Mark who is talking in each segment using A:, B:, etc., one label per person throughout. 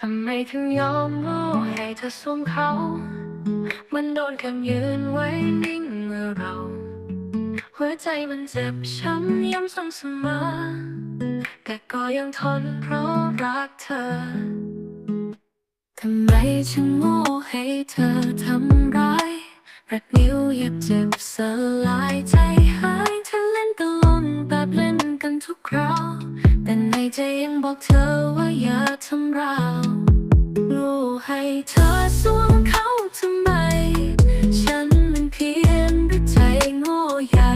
A: ทำไมถึงยอมโง่ให้เธอสวมเขา มันโดนคำยืนไว้นิ่งเมื่อเรา หัวใจมันเจ็บช้ำย้ำซ้ำเสมอ แต่ก็ยังทนเพราะรักเธอ ทำไมฉันโง่ให้เธอทำร้ายรักนิ้วเหย็บเจ็บสลายใจ แต่ในใจยังบอกเธอว่าอย่าทำราวรู้ให้เธอสวมเขาทำไม ฉันมันเพียงด้วยใจโง่ใหญ่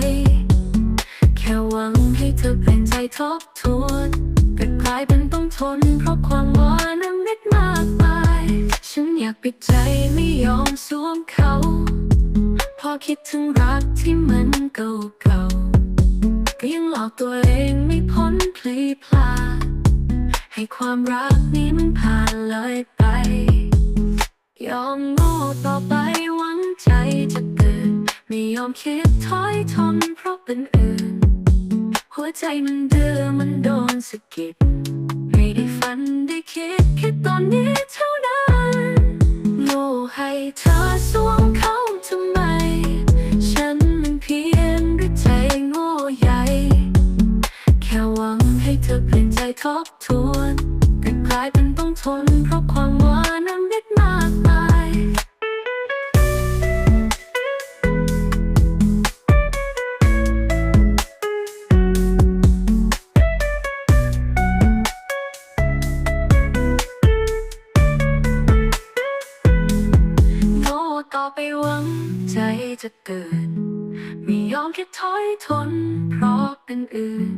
A: แค่หวังให้เธอเปลี่ยนใจทบทวนแต่กลายเป็นต้องทน เพราะความหวานนั้นเม็ดมากมาย ฉันอยากปิดใจไม่ยอมสวมเขา พอคิดถึงรักที่มันเก่าๆก็ยังหลอกตัวเองไม่ นพลีพลา ให้ความรักนี้มันผ่านเลยไป ยอมโง่ต่อไปหวังใจจะเกิด ไม่ยอมคิดถอยทนเพราะเป็นอื่น หัวใจมันเดือมันโดนสะกิดไม่ได้ฝันได้คิดแค่ตอนนี้เท่านั้นโง่ให้เธอ ทนเพราะความหวานน้ำเม็ดมากมายโง่ต่อไปหวังใจจะเกิดไม่ยอมคิดถอยทน เพราะเป็นอื่น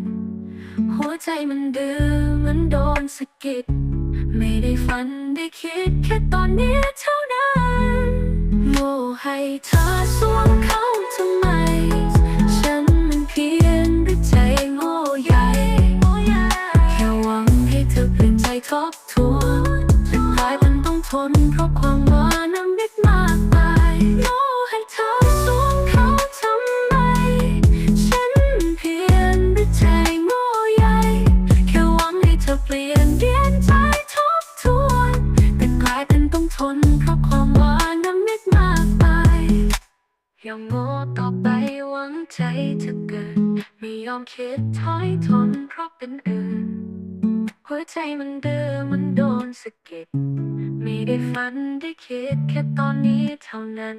A: หัวใจมันดื้อมันโดนสะกิด ไม่ได้ฝันได้คิดแค่ตอนนี้เท่านั้นโง่ให้เธอสวมเขาทำไม ฉันมันเพียงด้วยใจโง่ใหญ่ แค่หวังให้เธอเปลี่ยนใจทบทวนแต่กลายวันต้องทนเพราะความหวา นเพราะความหวานน้ำมิดมากไปยยังโง่ต่อไปหวังใจจะเกิด ไม่ยอมคิดถอยทนเพราะเป็นอื่น หัวใจมันเดิมมันโดนสะกิดไม่ได้ฝันได้คิดแค่ตอนนี้เท่านั้น